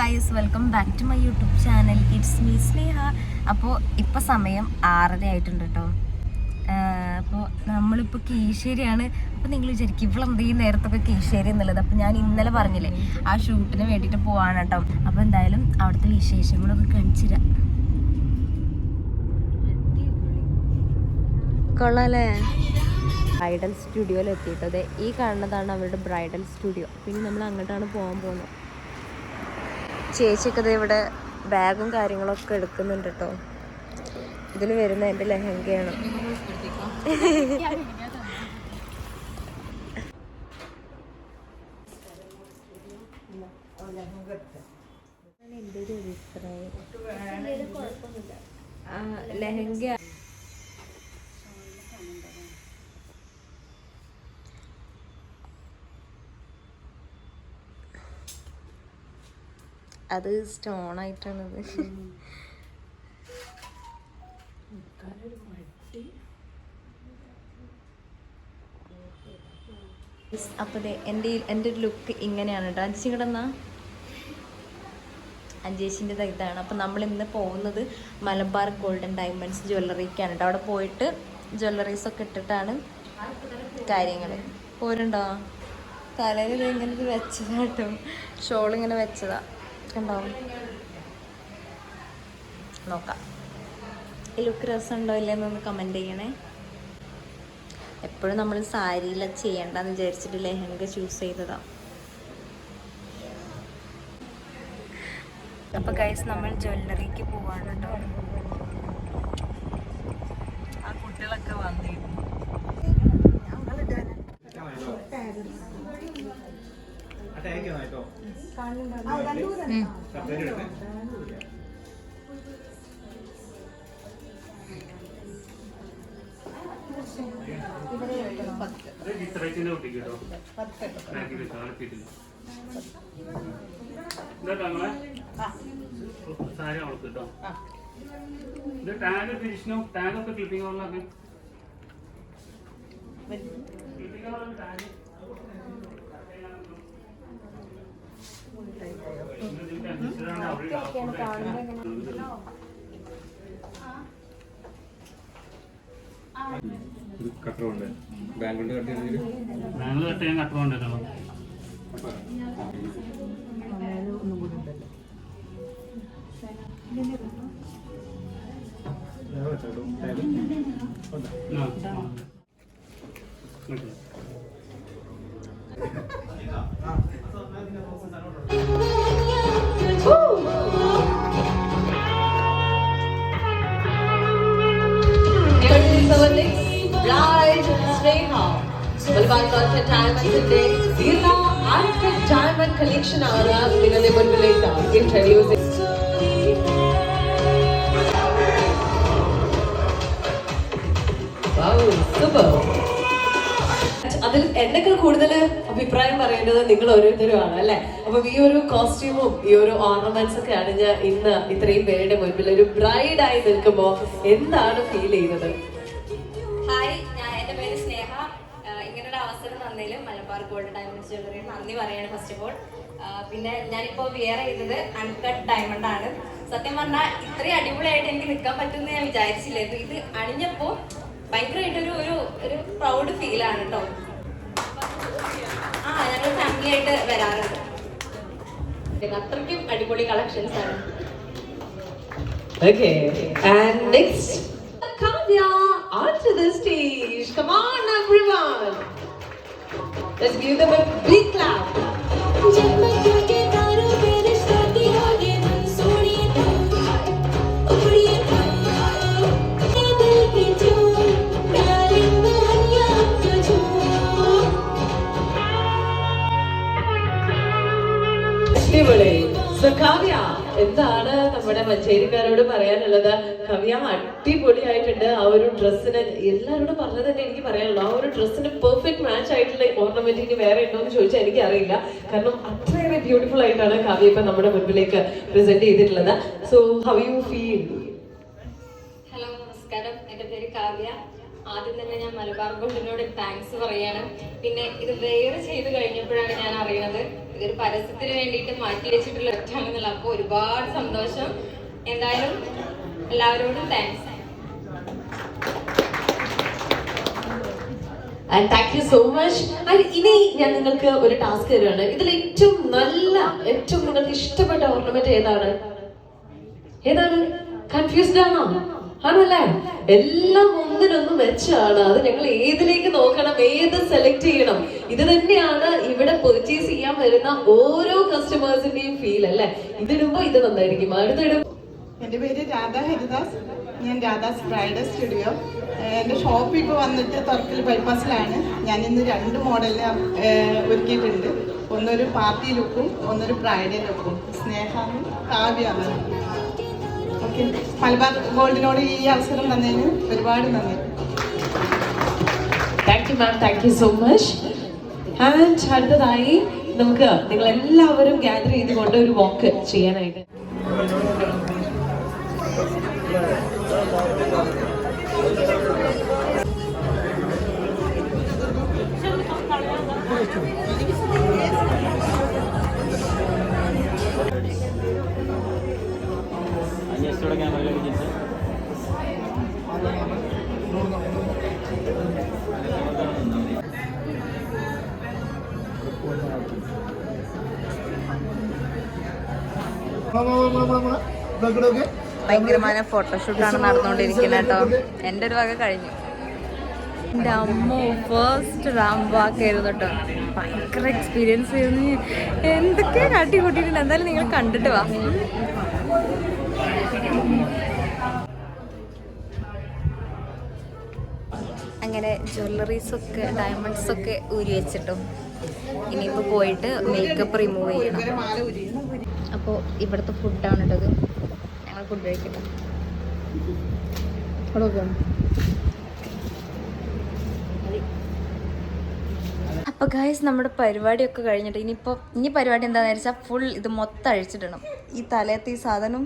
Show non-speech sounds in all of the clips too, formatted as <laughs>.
Guys welcome back to my YouTube channel it's me Sneha അപ്പോൾ ഇപ്പോൾ സമയം ആറര ആയിട്ടുണ്ട് കേട്ടോ അപ്പോൾ നമ്മളിപ്പോൾ കീശ്ശേരിയാണ് അപ്പോൾ നിങ്ങൾ വിചാരിക്കും ഇവളെന്ത് ഈ നേരത്തൊക്കെ കീശ്ശേരി എന്നുള്ളത്. അപ്പോൾ ഞാൻ ഇന്നലെ പറഞ്ഞില്ലേ ആ ഷൂട്ടിന് വേണ്ടിയിട്ട് പോവാണ് കേട്ടോ അപ്പോൾ എന്തായാലും അവിടുത്തെ വിശേഷങ്ങളൊക്കെ കാണിച്ചുതരാം കൊള്ളാലേ. ബ്രൈഡൽ സ്റ്റുഡിയോയിൽ എത്തിയിട്ടത് ഈ കാണുന്നതാണ് അവരുടെ ബ്രൈഡൽ സ്റ്റുഡിയോ പിന്നെ നമ്മൾ അങ്ങോട്ടാണ് പോകാൻ പോകുന്നത്. ചേച്ചിയൊക്കെ ഇതേ ഇവിടെ ബാഗും കാര്യങ്ങളൊക്കെ എടുക്കുന്നുണ്ട് കേട്ടോ ഇതിൽ വരുന്ന എന്റെ ലെഹങ്കയാണ് <laughs> എന്റെ ഒരു അഭിപ്രായം ആ, ലെഹങ്ക അത് സ്റ്റോൺ ആയിട്ടാണത് അപ്പോൾ എന്റെ എന്റെ ഒരു ലുക്ക് ഇങ്ങനെയാണ് കേട്ടോ അഞ്ച് കിടന്ന അഞ്ചേശിന്റെ ഇതാണ്. അപ്പം നമ്മൾ ഇന്ന് പോകുന്നത് മലബാർ ഗോൾഡൻ ഡയമണ്ട്സ് ജ്വല്ലറിക്കാണ് കേട്ടോ അവിടെ പോയിട്ട് ജ്വല്ലറീസ് ഒക്കെ ഇട്ടിട്ടാണ് കാര്യങ്ങൾ പോരുണ്ടോ? തലയിൽ ഇങ്ങനെ വെച്ചതാട്ടോ വെച്ചതാ ഷോൾ ഇങ്ങനെ വെച്ചതാ. കണ്ടോ നോക്കാം. ലുക്ക് രസമുണ്ടോ ഇല്ലെന്നൊന്ന് കമന്റ് ചെയ്യണേ. എപ്പോഴും നമ്മൾ സാരിയില ചെയ്യണ്ടെന്ന് വിചാരിച്ചിട്ട് ലെഹങ്ക ചൂസ് ചെയ്തതാണ് അപ്പൊ ഗൈസ് നമ്മൾ ജ്വല്ലറിക്ക് പോവാണ് കേട്ടോ. ഇത്രയ്ക്കിന്റെ കുട്ടിക്ക് കേട്ടോ ബാക്കി വെച്ചോ അടക്കിയിട്ടില്ല ഇതാ ഞങ്ങളെ സാരി അവൾക്ക് കേട്ടോ ഇത് ടാഗ് ഫിനിഷിനോ ടാഗ് ഒക്കെ ക്ലിപ്പിംഗ് കവറിലൊക്കെ ക്ലിപ്പിംഗ് കവറിൽ ടാഗ് കട്ടറുണ്ട്. ബാങ്ക് കൊണ്ട് കട്ട് ചെയ്തെങ്കിൽ ഞങ്ങൾ കട്ട്. ചെയ്യാൻ കട്ടുകൊണ്ടിരുന്നു ഡയമണ്ട് കളക്ഷൻ ആണ് നിങ്ങളുടെ മുൻപിലേക്ക് ഇൻട്രൊഡ്യൂസ് അതിൽ എന്നൊക്കെ കൂടുതൽ അഭിപ്രായം പറയേണ്ടത് നിങ്ങൾ ഓരോരുത്തരുമാണ് അല്ലെ? അപ്പൊ ഈ ഒരു കോസ്റ്റ്യൂമും ഈ ഒരു ഓർണമെന്റ്സ് ഒക്കെ ഞാൻ ഇന്ന് ഇത്രയും പേരുടെ മുൻപിൽ ഒരു ബ്രൈഡായി നിൽക്കുമ്പോ എന്താണ് ഫീൽ ചെയ്യുന്നത്? ഹായ് ഞാൻ എന്റെ പേര് സ്നേഹ ആഹ് ഇങ്ങനൊരു അവസരം തന്നതിൽ മലബാർ ഗോൾഡ് ഡയമണ്ട്സ് ജ്വല്ലറി നന്ദി പറയാണ് ഫസ്റ്റ് ഓഫ് ഓൾ പിന്നെ ഞാനിപ്പോൾ വിയർ ചെയ്തത് അൺകട്ട് ഡയമണ്ട് ആണ്. സത്യം പറഞ്ഞാൽ ഇത്രയും അടിപൊളിയായിട്ട് എനിക്ക് നിൽക്കാൻ പറ്റുമെന്ന് ഞാൻ വിചാരിച്ചില്ലായിരുന്നു ഇത് അണിഞ്ഞപ്പോൾ ഭയങ്കരമായിട്ടൊരു ഒരു ഒരു പ്രൗഡ് ഫീലാണ് കേട്ടോ ആ ഞങ്ങൾ ഫാമിലി ആയിട്ട് വരാറുണ്ട്. അത്രയ്ക്കും അടിപൊളി കളക്ഷൻസ് ആണ്. Okay, and next, Kavya onto the stage. Come on, everyone. Let's give them a big clap. എന്താണ് നമ്മുടെ മഞ്ചേരിക്കാരോട് പറയാനുള്ളത് കവ്യ അടിപൊളിയായിട്ടുണ്ട്. ആ ഒരു ഡ്രസ്സിന് എല്ലാവരോടും പറഞ്ഞത് തന്നെ എനിക്ക് പറയാനുള്ളൂ. ആ ഒരു ഡ്രസ്സിന് പെർഫെക്റ്റ് മാച്ച് ആയിട്ടുള്ള ഓർണമെന്റ് ഇനി വേറെ ഉണ്ടോ എന്ന് ചോദിച്ചാൽ എനിക്ക് അറിയില്ല കാരണം അത്രയേറെ ബ്യൂട്ടിഫുൾ ആയിട്ടാണ് കാവ്യ ഇപ്പൊ നമ്മുടെ മുൻപിലേക്ക് പ്രസന്റ് ചെയ്തിട്ടുള്ളത്. So how you feel hello നമസ്കാരം. എന്റെ പേര് കാവ്യ. ആദ്യം തന്നെ ഞാൻ മലബാർ ഗോൾഡിനോട് താങ്ക്സ് പറയാണ്. പിന്നെ ഇത് വേറെ ചെയ്ത് കഴിഞ്ഞപ്പോഴാണ് ഞാൻ അറിയുന്നത് ഇതൊരു പരസ്യത്തിന് വേണ്ടിയിട്ട് മാറ്റി വെച്ചിട്ടുള്ള ഒറ്റാണെന്നുള്ള. അപ്പോൾ ഒരുപാട് സന്തോഷം. എന്തായാലും എല്ലാവരോടും thanks and thank you so much ഇനി ഞാൻ നിങ്ങൾക്ക് ഒരു ടാസ്ക് തരുവാണ്. ഇതിൽ ഏറ്റവും നല്ല ഏറ്റവും നിങ്ങൾക്ക് ഇഷ്ടപ്പെട്ട ഓർണമെന്റ് ഏതാണ്? ഏതാണ്? കൺഫ്യൂസ്ഡ് ആണോ? ആണല്ലേ? എല്ലാം ഒന്നിനൊന്നും മെച്ചാണ് അത് ഞങ്ങൾ ഏതിലേക്ക് നോക്കണം ഏത് സെലക്ട് ചെയ്യണം? ഇത് തന്നെയാണ് ഇവിടെ പെർച്ചേസ് ചെയ്യാൻ വരുന്ന ഓരോ കസ്റ്റമേഴ്സിന്റെയും ഫീൽ അല്ലേ? ഇതിടുമ്പോ ഇത് നന്നായിരിക്കും. അടുത്തിടും എന്റെ പേര് രാധ ഹരിദാസ്. ഞാൻ രാധാസ് ബ്രൈഡൽ സ്റ്റുഡിയോ. എന്റെ ഷോപ്പ് ഇപ്പോൾ വന്നിട്ട് തുറക്കൽ ബൈപ്പാസിലാണ്. ഞാൻ ഇന്ന് രണ്ട് മോഡലിന് ഒരുക്കിയിട്ടുണ്ട്. ഒന്നൊരു പാർട്ടി ലുക്കും ഒന്നൊരു ബ്രൈഡൽ ലുക്കും. സ്നേഹാന്നും കാവ്യാന്നും ഓക്കെ. മലബാർ ഗോൾഡിനോട് ഈ അവസരം തന്നതിന് ഒരുപാട് നന്ദി. Thank you ma'am thank you so much and അടുത്തതായി നമുക്ക് നിങ്ങൾ എല്ലാവരും ഗ്യാദർ ചെയ്തുകൊണ്ട് ഒരു വാക്ക് ചെയ്യാനായിട്ട് ഭയങ്കരമായ ഫോട്ടോഷൂട്ടാണ് നടന്നുകൊണ്ടിരിക്കുന്നത് കേട്ടോ. എന്റെ ഒരു വക കഴിഞ്ഞു. എന്റെ അമ്മ ഫസ്റ്റ് റാംബാക്കായിരുന്നു കേട്ടോ. ഭയങ്കര എക്സ്പീരിയൻസ് ആയിരുന്നു. എന്തൊക്കെയാ കാട്ടി കൂട്ടിയിട്ടുണ്ട് എന്തായാലും നിങ്ങൾ കണ്ടിട്ട് വാ. അങ്ങനെ ജ്വല്ലറീസൊക്കെ ഡയമണ്ട്സൊക്കെ ഊരി വെച്ചിട്ടും. ഇനിയിപ്പോൾ പോയിട്ട് മേക്കപ്പ് റിമൂവ് ചെയ്യണം. അപ്പോൾ ഇവിടുത്തെ ഫുഡാണ് ഇട്ടത്. ഞങ്ങൾ ഫുഡ് കഴിക്കട്ടെ. അപ്പോൾ ഗായ്സ് നമ്മുടെ പരിപാടിയൊക്കെ കഴിഞ്ഞിട്ട് ഇനിയിപ്പോൾ ഇനി പരിപാടി എന്താണെന്ന് വെച്ചാൽ ഫുൾ ഇത് മൊത്തം അഴിച്ചിടണം. ഈ തലയത്തെ ഈ സാധനം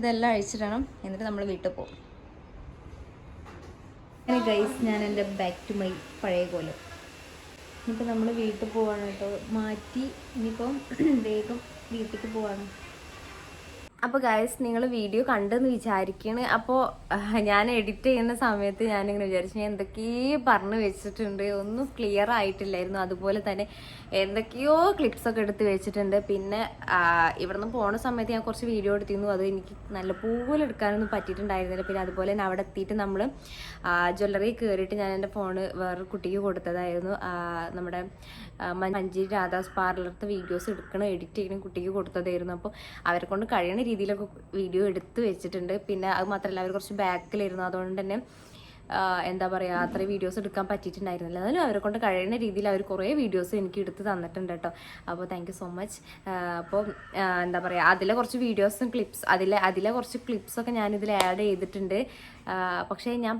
ഇതെല്ലാം അഴിച്ചിടണം. എന്നിട്ട് നമ്മൾ വീട്ടിൽ പോകും. അങ്ങനെ ഗൈസ് ഞാൻ എന്റെ ബാക്ക് ടു മൈ പഴയ കോലം. ഇനിയിപ്പോൾ നമ്മൾ വീട്ടിൽ പോവാണ് കേട്ടോ. മാറ്റി ഇനിയിപ്പം <clears throat> വേഗം വീട്ടിലേക്ക് പോവാണ്. അപ്പോൾ ഗായസ് നിങ്ങൾ വീഡിയോ കണ്ടെന്ന് വിചാരിക്കണ്. അപ്പോൾ ഞാൻ എഡിറ്റ് ചെയ്യുന്ന സമയത്ത് ഞാനിങ്ങനെ വിചാരിച്ചു ഞാൻ എന്തൊക്കെയോ പറഞ്ഞു വെച്ചിട്ടുണ്ട്. ഒന്നും ക്ലിയർ ആയിട്ടില്ലായിരുന്നു. അതുപോലെ തന്നെ എന്തൊക്കെയോ ക്ലിപ്സൊക്കെ എടുത്ത് വെച്ചിട്ടുണ്ട്. പിന്നെ ഇവിടുന്ന് പോണ സമയത്ത് ഞാൻ കുറച്ച് വീഡിയോ എടുത്തിരുന്നു. അത് എനിക്ക് നല്ല പോലെ എടുക്കാനൊന്നും പറ്റിയിട്ടുണ്ടായിരുന്നില്ല. പിന്നെ അതുപോലെ തന്നെ അവിടെ എത്തിയിട്ട് നമ്മൾ ജ്വല്ലറി കയറിയിട്ട് ഞാൻ എന്റെ ഫോണ് വേറൊരു കുട്ടിക്ക് കൊടുത്തതായിരുന്നു. നമ്മുടെ മഞ്ചേരി രാധാസ് പാർലറത്തെ വീഡിയോസ് എടുക്കണം എഡിറ്റ് ചെയ്യണം കുട്ടിക്ക് കൊടുത്തതായിരുന്നു. അപ്പോൾ അവരെ കൊണ്ട് കഴിയുന്ന രീതിയിലൊക്കെ വീഡിയോ എടുത്ത് വെച്ചിട്ടുണ്ട്. പിന്നെ അത് മാത്രമല്ല അവർ കുറച്ച് ബാക്കിലായിരുന്നു അതുകൊണ്ട് തന്നെ എന്താ പറയുക അത്രയും വീഡിയോസ് എടുക്കാൻ പറ്റിയിട്ടുണ്ടായിരുന്നില്ല. എന്നാലും അവരെ കൊണ്ട് കഴിയുന്ന രീതിയിൽ അവർ കുറേ വീഡിയോസ് എനിക്ക് എടുത്ത് തന്നിട്ടുണ്ട് കേട്ടോ. അപ്പോൾ താങ്ക് സോ മച്ച് അപ്പോൾ എന്താ പറയുക അതിലെ കുറച്ച് വീഡിയോസും ക്ലിപ്സ് അതിലെ അതിലെ കുറച്ച് ക്ലിപ്സൊക്കെ ഞാനിതിൽ ആഡ് ചെയ്തിട്ടുണ്ട്. പക്ഷേ ഞാൻ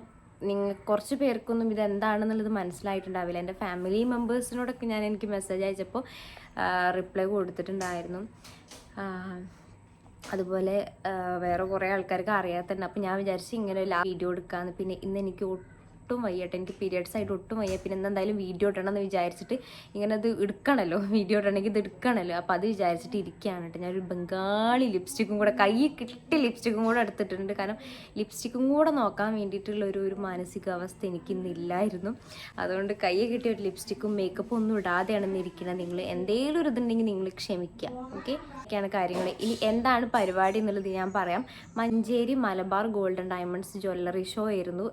നിങ്ങൾ കുറച്ച് പേർക്കൊന്നും ഇതെന്താണെന്നുള്ളത് മനസ്സിലായിട്ടുണ്ടാവില്ല. എന്റെ ഫാമിലി മെമ്പേഴ്സിനോടൊക്കെ ഞാൻ എനിക്ക് മെസ്സേജ് അയച്ചപ്പോൾ റിപ്ലൈ കൊടുത്തിട്ടുണ്ടായിരുന്നു. അതുപോലെ വേറെ കുറേ ആൾക്കാർക്ക് അറിയാത്തുണ്ട്. അപ്പോൾ ഞാൻ വിചാരിച്ചു ഇങ്ങനെ ഒരു വീഡിയോ എടുക്കാമെന്ന് പിന്നെ ഇന്ന് എനിക്ക് ഒട്ടും വയ്യട്ടെ. എനിക്ക് പീരിയഡ്സ് ആയിട്ട് ഒട്ടും വയ്യ. പിന്നെ എന്തായാലും വീഡിയോ ഇടണം എന്ന് വിചാരിച്ചിട്ട് ഇങ്ങനെ അത് എടുക്കണമല്ലോ വീഡിയോ <laughs> ഇടണമെങ്കിൽ ഇത് എടുക്കണമല്ലോ അപ്പോൾ അത് വിചാരിച്ചിട്ട് ഇരിക്കുകയാണ് കേട്ടോ. ഞാനൊരു ബംഗാളി ലിപ്സ്റ്റിക്കും കൂടെ കൈ കിട്ടി ലിപ്സ്റ്റിക്കും കൂടെ എടുത്തിട്ടുണ്ട്. കാരണം ലിപ്സ്റ്റിക്കും കൂടെ നോക്കാൻ വേണ്ടിയിട്ടുള്ള ഒരു ഒരു മാനസികാവസ്ഥ എനിക്കിന്നില്ലായിരുന്നു അതുകൊണ്ട് കൈ കിട്ടിയ ഒരു ലിപ്സ്റ്റിക്കും മേക്കപ്പും ഒന്നും ഇടാതെയാണ് ഇരിക്കുന്നത്. നിങ്ങൾ എന്തെങ്കിലും ഒരു ഇതുണ്ടെങ്കിൽ നിങ്ങൾ ക്ഷമിക്കുക. ഓക്കെ ഒക്കെയാണ് കാര്യങ്ങൾ. ഇനി എന്താണ് പരിപാടി എന്നുള്ളത് ഞാൻ പറയാം. Manjeri Malabar golden diamonds jewellery show ആയിരുന്നു.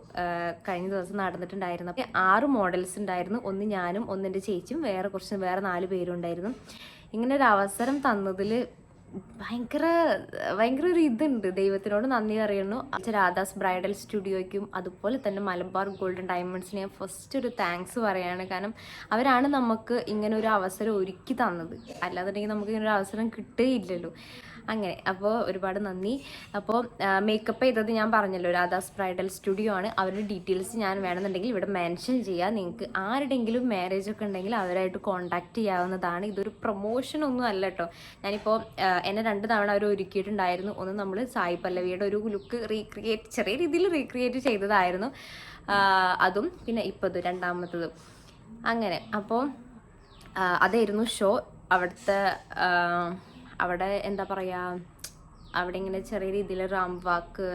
കഴിഞ്ഞ ദിവസം നടന്നിട്ടുണ്ടായിരുന്നു. അപ്പോൾ ആറ് മോഡൽസ് ഉണ്ടായിരുന്നു. ഒന്ന് ഞാനും ഒന്ന് എന്റെ ചേച്ചിയും വേറെ കുറച്ച് വേറെ നാല് പേരും ഉണ്ടായിരുന്നു. ഇങ്ങനെ ഒരു അവസരം തന്നതിൽ ഭയങ്കര ഭയങ്കര ഒരു ഇതുണ്ട്. ദൈവത്തിനോട് നന്ദി പറയുന്നു. രാധാസ് ബ്രൈഡൽ സ്റ്റുഡിയോയ്ക്കും അതുപോലെ തന്നെ മലബാർ ഗോൾഡൻ ഡയമണ്ട്സിന് ഞാൻ ഫസ്റ്റ് ഒരു താങ്ക്സ് പറയാണ്. കാരണം അവരാണ് നമുക്ക് ഇങ്ങനെ ഒരു അവസരം ഒരുക്കി തന്നത്. അല്ലാന്നുണ്ടെങ്കിൽ നമുക്ക് ഇങ്ങനെ ഒരു അവസരം കിട്ടുകയില്ലല്ലോ. അങ്ങനെ. അപ്പോൾ ഒരുപാട് നന്ദി. അപ്പോൾ മേക്കപ്പ് ചെയ്തത് ഞാൻ പറഞ്ഞല്ലോ രാധാസ് ബ്രൈഡൽ സ്റ്റുഡിയോ ആണ്. അവരുടെ ഡീറ്റെയിൽസ് ഞാൻ വേണമെന്നുണ്ടെങ്കിൽ ഇവിടെ മെൻഷൻ ചെയ്യാം. നിങ്ങൾക്ക് ആരുടെങ്കിലും മാരേജ് ഒക്കെ ഉണ്ടെങ്കിൽ അവരായിട്ട് കോൺടാക്ട് ചെയ്യാവുന്നതാണ്. ഇതൊരു പ്രൊമോഷൻ ഒന്നും അല്ല കേട്ടോ ഞാനിപ്പോൾ എന്നെ രണ്ട് തവണ അവർ ഒരുക്കിയിട്ടുണ്ടായിരുന്നു. ഒന്ന് നമ്മൾ സായി പല്ലവിയുടെ ഒരു ലുക്ക് റീക്രിയേറ്റ് ചെറിയ രീതിയിൽ റീക്രിയേറ്റ് ചെയ്തതായിരുന്നു. അതും പിന്നെ ഇപ്പത് രണ്ടാമത്തത്. അങ്ങനെ. അപ്പോൾ അതായിരുന്നു ഷോ അവിടുത്തെ അവിടെ എന്താ പറയുക അവിടെ ഇങ്ങനെ ചെറിയ രീതിയിൽ റാമ്പ് വാക്ക്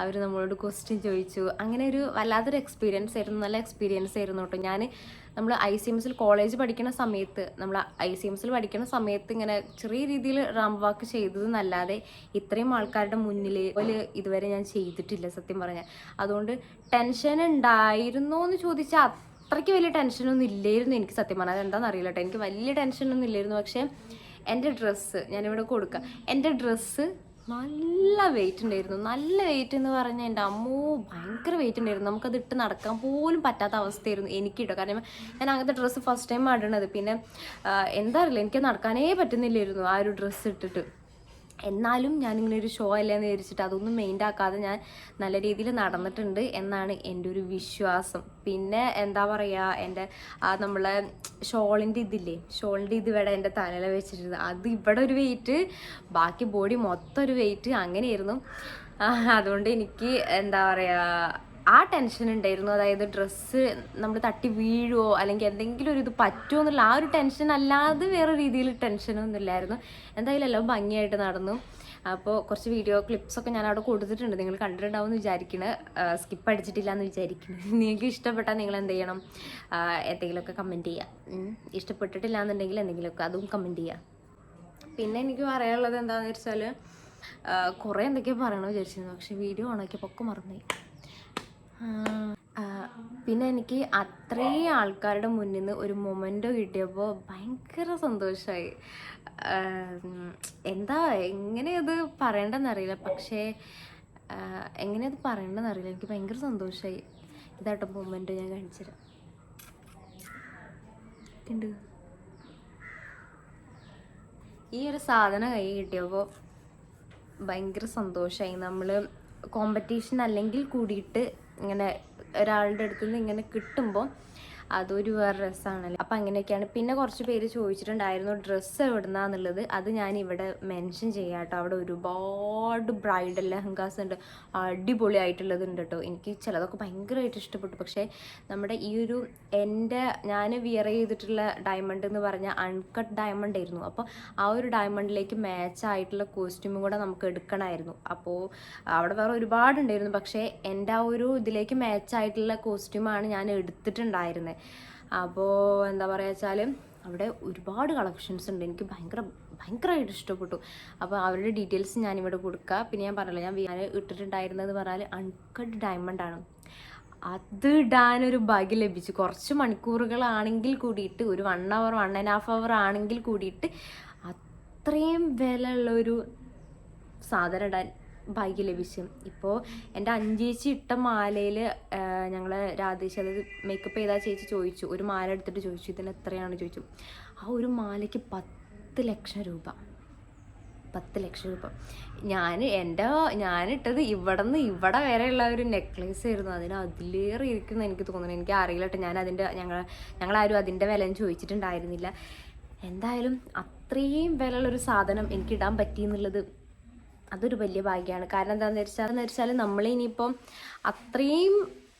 അവർ നമ്മളോട് ക്വസ്റ്റ്യൻ ചോദിച്ചു. അങ്ങനെ ഒരു വല്ലാത്തൊരു എക്സ്പീരിയൻസ് ആയിരുന്നു. നല്ല എക്സ്പീരിയൻസ് ആയിരുന്നു കേട്ടോ. ഞാൻ നമ്മൾ ഐ സി എംസിൽ കോളേജ് പഠിക്കുന്ന സമയത്ത് നമ്മൾ ഐ സി എംസിൽ പഠിക്കുന്ന സമയത്ത് ഇങ്ങനെ ചെറിയ രീതിയിൽ റാമ്പ് വാക്ക് ചെയ്തത് നല്ലാതെ ഇത്രയും ആൾക്കാരുടെ മുന്നിൽ പോലെ ഇതുവരെ ഞാൻ ചെയ്തിട്ടില്ല സത്യം പറഞ്ഞാൽ അതുകൊണ്ട് ടെൻഷൻ ഉണ്ടായിരുന്നോ എന്ന് ചോദിച്ചാൽ അത്രയ്ക്ക് വലിയ ടെൻഷനൊന്നും ഇല്ലായിരുന്നു എനിക്ക് സത്യം പറഞ്ഞാൽ അതെന്താണെന്ന് അറിയില്ല കേട്ടോ. എനിക്ക് വലിയ ടെൻഷനൊന്നും ഇല്ലായിരുന്നു. പക്ഷേ എന്റെ ഡ്രസ്സ് ഞാനിവിടെ കൊടുക്കാം. എന്റെ ഡ്രസ്സ് നല്ല വെയിറ്റ് ഉണ്ടായിരുന്നു. നല്ല വെയിറ്റ് എന്ന് പറഞ്ഞാൽ എന്റെ അമ്മോ ഭയങ്കര വെയിറ്റ് ഉണ്ടായിരുന്നു. നമുക്കത് ഇട്ട് നടക്കാൻ പോലും പറ്റാത്ത അവസ്ഥയായിരുന്നു എനിക്ക് കേട്ടോ കാരണം ഞാൻ അങ്ങനത്തെ ഡ്രസ്സ് ഫസ്റ്റ് ടൈം ഇടണത് പിന്നെ എന്താ അറിയില്ല എനിക്ക് നടക്കാനേ പറ്റുന്നില്ലായിരുന്നു ആ ഒരു ഡ്രസ്സ് ഇട്ടിട്ട്. എന്നാലും ഞാനിങ്ങനെ ഒരു ഷോ അല്ലേന്ന് വിചാരിച്ചിട്ട് അതൊന്നും മെയിൻഡ് ആക്കാതെ ഞാൻ നല്ല രീതിയിൽ നടന്നിട്ടുണ്ട് എന്നാണ് എന്റെ ഒരു വിശ്വാസം. പിന്നെ എന്താ പറയുക എന്റെ ആ നമ്മളെ ഷോളിന്റെ ഇതില്ലേ ഷോളിന്റെ ഇത് ഇവിടെ എന്റെ തലയിൽ വെച്ചിട്ടുണ്ട്. അത് ഇവിടെ ഒരു വെയിറ്റ് ബാക്കി ബോഡി മൊത്തം ഒരു വെയിറ്റ് അങ്ങനെയായിരുന്നു. അതുകൊണ്ട് എനിക്ക് എന്താ പറയുക ആ ടെൻഷൻ ഉണ്ടായിരുന്നു അതായത് ഡ്രസ്സ് നമ്മൾ തട്ടി വീഴുമോ അല്ലെങ്കിൽ എന്തെങ്കിലും ഒരു ഇത് പറ്റുമോ എന്നുള്ള ആ ഒരു ടെൻഷൻ അല്ലാതെ വേറെ രീതിയിൽ ടെൻഷനൊന്നും ഇല്ലായിരുന്നു. എന്തായാലും എല്ലാം ഭംഗിയായിട്ട് നടന്നു. അപ്പോൾ കുറച്ച് വീഡിയോ ക്ലിപ്സൊക്കെ ഞാൻ അവിടെ കൊടുത്തിട്ടുണ്ട്. നിങ്ങൾ കണ്ടിട്ടുണ്ടാവും എന്ന് വിചാരിക്കണത് സ്കിപ്പ് അടിച്ചിട്ടില്ല എന്ന് വിചാരിക്കുന്നത് <laughs> നിങ്ങൾക്ക് ഇഷ്ടപ്പെട്ടാൽ നിങ്ങൾ എന്ത് ചെയ്യണം? എന്തെങ്കിലുമൊക്കെ കമന്റ് ചെയ്യുക. ഇഷ്ടപ്പെട്ടിട്ടില്ല എന്നുണ്ടെങ്കിൽ എന്തെങ്കിലുമൊക്കെ അതും കമന്റ് ചെയ്യുക പിന്നെ എനിക്ക് പറയാനുള്ളത് എന്താണെന്ന് വെച്ചാൽ കുറേ എന്തൊക്കെയോ പറയണമെന്ന് വിചാരിച്ചിരുന്നു. പക്ഷേ വീഡിയോ ഓണാക്കിയപ്പോൾ ഒക്കെ മറന്നുപോയി. ആ, പിന്നെ എനിക്ക് അത്രയും ആൾക്കാരുടെ മുന്നിൽ നിന്ന് ഒരു മൊമെന്റോ കിട്ടിയപ്പോൾ ഭയങ്കര സന്തോഷമായി എന്താ എങ്ങനെ എങ്ങനെയത് പറയണ്ടെന്നറിയില്ല. പക്ഷേ ആ, എങ്ങനെയത് പറയണ്ടെന്നറിയില്ല. എനിക്ക് ഭയങ്കര സന്തോഷമായി ഇതാട്ടോ മൊമെന്റ് ഞാൻ കാണിച്ചുതരാം ഈ ഒരു സാധനം കൈ കിട്ടിയപ്പോൾ ഭയങ്കര സന്തോഷമായി നമ്മൾ കോമ്പറ്റീഷൻ അല്ലെങ്കിൽ കൂടിയിട്ട് ഇങ്ങനെ ഒരാളുടെ അടുത്ത് നിന്ന് ഇങ്ങനെ കിട്ടുമ്പോൾ അതൊരു വേറെ രസമാണല്ലോ അപ്പം അങ്ങനെയൊക്കെയാണ്. പിന്നെ കുറച്ച് പേര് ചോദിച്ചിട്ടുണ്ടായിരുന്നു ഡ്രസ്സ് എവിടുന്നാന്നുള്ളത്. അത് ഞാൻ ഇവിടെ മെൻഷൻ ചെയ്യാം കേട്ടോ അവിടെ ഒരുപാട് ബ്രൈഡൽ ലെഹങ്കാസ് ഉണ്ട് അടിപൊളിയായിട്ടുള്ളത് ഉണ്ട് കേട്ടോ എനിക്ക് ചിലതൊക്കെ ഭയങ്കരമായിട്ട് ഇഷ്ടപ്പെട്ടു. പക്ഷേ നമ്മുടെ ഈ ഒരു എന്റെ ഞാൻ വിയർ ചെയ്തിട്ടുള്ള ഡയമണ്ട് എന്ന് പറഞ്ഞാൽ അൺകട്ട് ഡയമണ്ട് ആയിരുന്നു. അപ്പോൾ ആ ഒരു ഡയമണ്ടിലേക്ക് മാച്ച് ആയിട്ടുള്ള കോസ്റ്റ്യൂമും കൂടെ നമുക്ക് എടുക്കണമായിരുന്നു. അപ്പോൾ അവിടെ വേറെ ഒരുപാടുണ്ടായിരുന്നു. പക്ഷേ എന്റെ ആ ഒരു ഇതിലേക്ക് മാച്ച് ആയിട്ടുള്ള കോസ്റ്റ്യൂമാണ് ഞാൻ എടുത്തിട്ടുണ്ടായിരുന്നത് അപ്പോൾ എന്താ പറയുക വെച്ചാൽ അവിടെ ഒരുപാട് കളക്ഷൻസ് ഉണ്ട്. എനിക്ക് ഭയങ്കര ഭയങ്കരമായിട്ട് ഇഷ്ടപ്പെട്ടു. അപ്പോൾ അവരുടെ ഡീറ്റെയിൽസ് ഞാനിവിടെ കൊടുക്കുക പിന്നെ ഞാൻ പറഞ്ഞില്ല ഞാൻ ഞാൻ ഇട്ടിട്ടുണ്ടായിരുന്നത് പറഞ്ഞാൽ അൺകട്ട് ഡയമണ്ട് ആണ്. അത് ഇടാനൊരു ഭാഗ്യം ലഭിച്ചു. കുറച്ച് മണിക്കൂറുകളാണെങ്കിൽ കൂടിയിട്ട് ഒരു one hour one and half hour ആണെങ്കിൽ കൂടിയിട്ട് അത്രയും വില ഉള്ളൊരു സാധനം ഇടാൻ ഭാഗ്യം ലഭിച്ചു. ഇപ്പോൾ എന്റെ അഞ്ചേച്ചി ഇട്ട മാലയിൽ ഞങ്ങൾ രാധേശ് അതായത് മേക്കപ്പ് ചെയ്ത ചേച്ചി ചോദിച്ചു. ഒരു മാല എടുത്തിട്ട് ചോദിച്ചു ഇതിന് എത്രയാണ് ചോദിച്ചു. ആ ഒരു മാലയ്ക്ക് പത്ത് ലക്ഷം രൂപ. പത്ത് ലക്ഷം രൂപ. ഞാൻ എന്റെ ഞാനിട്ടത് ഇവിടെ നിന്ന് ഇവിടെ വരെയുള്ള ഒരു നെക്ലേസ് ആയിരുന്നു. അതിന് അതിലേറെ ഇരിക്കുന്നു എനിക്ക് തോന്നുന്നു. എനിക്ക് അറിയില്ല കേട്ടോ. ഞാൻ അതിന്റെ ഞങ്ങൾ ഞങ്ങളാരും അതിന്റെ വില ചോദിച്ചിട്ടുണ്ടായിരുന്നില്ല. എന്തായാലും അത്രയും വിലയുള്ളൊരു സാധനം എനിക്ക് ഇടാൻ പറ്റി എന്നുള്ളത് അതൊരു വലിയ ഭാഗ്യമാണ് കാരണം എന്താണെന്ന് വെച്ചാൽ എന്ന് വെച്ചാൽ നമ്മൾ ഇനിയിപ്പം അത്രയും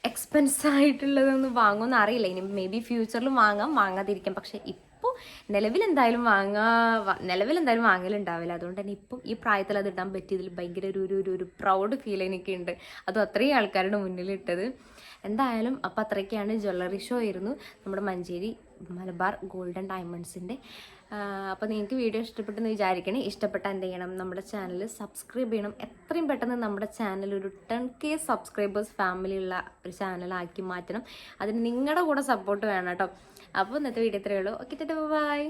എക്സ്പെൻസ് ആയിട്ടുള്ളതൊന്നും വാങ്ങുമെന്ന് അറിയില്ല. ഇനി മേ ബി ഫ്യൂച്ചറിലും വാങ്ങാം വാങ്ങാതിരിക്കാം. പക്ഷെ ഇപ്പോൾ നിലവിൽ എന്തായാലും വാങ്ങാ നിലവിൽ എന്തായാലും വാങ്ങലുണ്ടാവില്ല. അതുകൊണ്ട് തന്നെ ഇപ്പം ഈ പ്രായത്തിൽ അത് ഇടാൻ പറ്റിയതിൽ ഭയങ്കര ഒരു ഒരു ഒരു പ്രൗഡ് ഫീൽ എനിക്കുണ്ട് അതും അത്രയും ആൾക്കാരുടെ മുന്നിലിട്ടത്. എന്തായാലും അപ്പം അത്രയ്ക്കാണ് ജ്വല്ലറി ഷോ ആയിരുന്നു. നമ്മുടെ മഞ്ചേരി മലബാർ ഗോൾഡൻ ഡയമണ്ട്സിന്റെ അപ്പോൾ നിങ്ങൾക്ക് വീഡിയോ ഇഷ്ടപ്പെട്ടെന്ന് വിചാരിക്കണേ. ഇഷ്ടപ്പെട്ട എന്ത് ചെയ്യണം? നമ്മുടെ ചാനൽ സബ്സ്ക്രൈബ് ചെയ്യണം. എത്രയും പെട്ടെന്ന് നമ്മുടെ ചാനൽ ഒരു ടെൻ കെ സബ്സ്ക്രൈബേഴ്സ് ഫാമിലി ഉള്ള ഒരു ചാനലാക്കി മാറ്റണം. അതിന് നിങ്ങളുടെ കൂടെ സപ്പോർട്ട് വേണം കേട്ടോ. അപ്പോൾ ഇന്നത്തെ വീഡിയോ ഇത്രയേ ഉള്ളൂ. Okay bye